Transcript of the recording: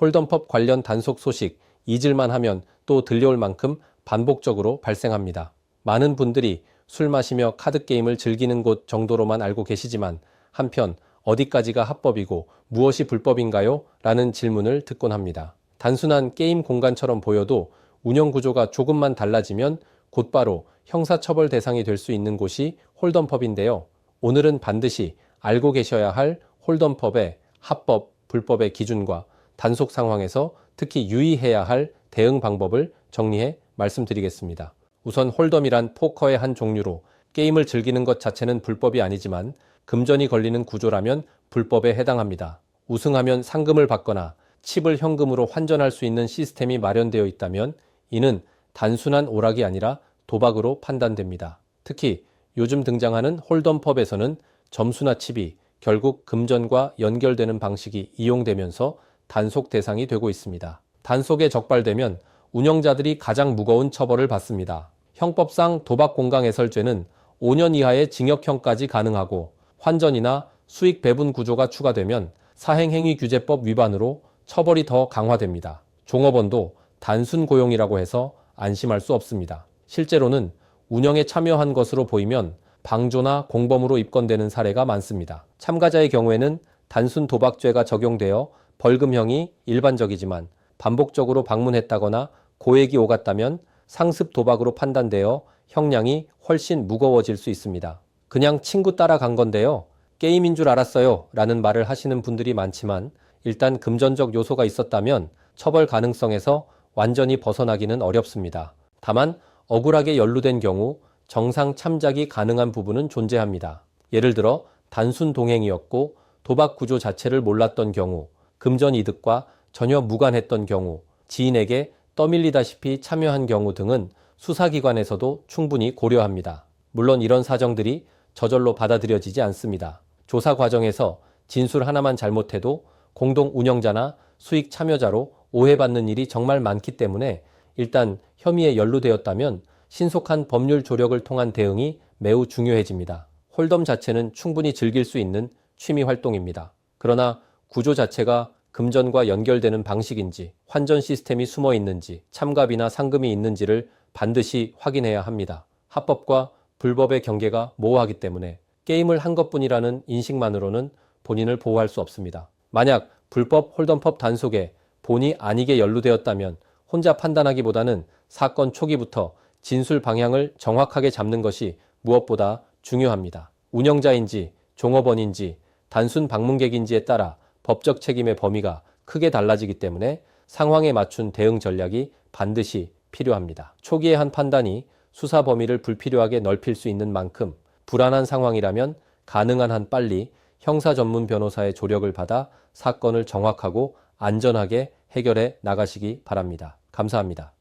홀덤펍 관련 단속 소식 잊을만 하면 또 들려올 만큼 반복적으로 발생합니다. 많은 분들이 술 마시며 카드 게임을 즐기는 곳 정도로만 알고 계시지만 한편 어디까지가 합법이고 무엇이 불법인가요? 라는 질문을 듣곤 합니다. 단순한 게임 공간처럼 보여도 운영 구조가 조금만 달라지면 곧바로 형사처벌 대상이 될 수 있는 곳이 홀덤펍인데요. 오늘은 반드시 알고 계셔야 할 홀덤펍의 합법, 불법의 기준과 단속 상황에서 특히 유의해야 할 대응 방법을 정리해 말씀드리겠습니다. 우선 홀덤이란 포커의 한 종류로 게임을 즐기는 것 자체는 불법이 아니지만 금전이 걸리는 구조라면 불법에 해당합니다. 우승하면 상금을 받거나 칩을 현금으로 환전할 수 있는 시스템이 마련되어 있다면 이는 단순한 오락이 아니라 도박으로 판단됩니다. 특히 요즘 등장하는 홀덤펍에서는 점수나 칩이 결국 금전과 연결되는 방식이 이용되면서 단속 대상이 되고 있습니다. 단속에 적발되면 운영자들이 가장 무거운 처벌을 받습니다. 형법상 도박 공강 해설죄는 5년 이하의 징역형까지 가능하고 환전이나 수익 배분 구조가 추가되면 사행행위규제법 위반으로 처벌이 더 강화됩니다. 종업원도 단순 고용이라고 해서 안심할 수 없습니다. 실제로는 운영에 참여한 것으로 보이면 방조나 공범으로 입건되는 사례가 많습니다. 참가자의 경우에는 단순 도박죄가 적용되어 벌금형이 일반적이지만 반복적으로 방문했다거나 고액이 오갔다면 상습 도박으로 판단되어 형량이 훨씬 무거워질 수 있습니다. 그냥 친구 따라간 건데요. 게임인 줄 알았어요. 라는 말을 하시는 분들이 많지만 일단 금전적 요소가 있었다면 처벌 가능성에서 완전히 벗어나기는 어렵습니다. 다만 억울하게 연루된 경우 정상 참작이 가능한 부분은 존재합니다. 예를 들어 단순 동행이었고 도박 구조 자체를 몰랐던 경우, 금전 이득과 전혀 무관했던 경우, 지인에게 떠밀리다시피 참여한 경우 등은 수사기관에서도 충분히 고려합니다. 물론 이런 사정들이 저절로 받아들여지지 않습니다. 조사 과정에서 진술 하나만 잘못해도 공동 운영자나 수익 참여자로 오해받는 일이 정말 많기 때문에 일단 혐의에 연루되었다면 신속한 법률 조력을 통한 대응이 매우 중요해집니다. 홀덤 자체는 충분히 즐길 수 있는 취미 활동입니다. 그러나 구조 자체가 금전과 연결되는 방식인지, 환전 시스템이 숨어 있는지, 참갑이나 상금이 있는지를 반드시 확인해야 합니다. 합법과 불법의 경계가 모호하기 때문에 게임을 한 것뿐이라는 인식만으로는 본인을 보호할 수 없습니다. 만약 불법 홀덤펍 단속에 본이 아니게 연루되었다면 혼자 판단하기보다는 사건 초기부터 진술 방향을 정확하게 잡는 것이 무엇보다 중요합니다. 운영자인지 종업원인지 단순 방문객인지에 따라 법적 책임의 범위가 크게 달라지기 때문에 상황에 맞춘 대응 전략이 반드시 필요합니다. 초기의 한 판단이 수사 범위를 불필요하게 넓힐 수 있는 만큼 불안한 상황이라면 가능한 한 빨리 형사 전문 변호사의 조력을 받아 사건을 정확하고 안전하게 해결해 나가시기 바랍니다. 감사합니다.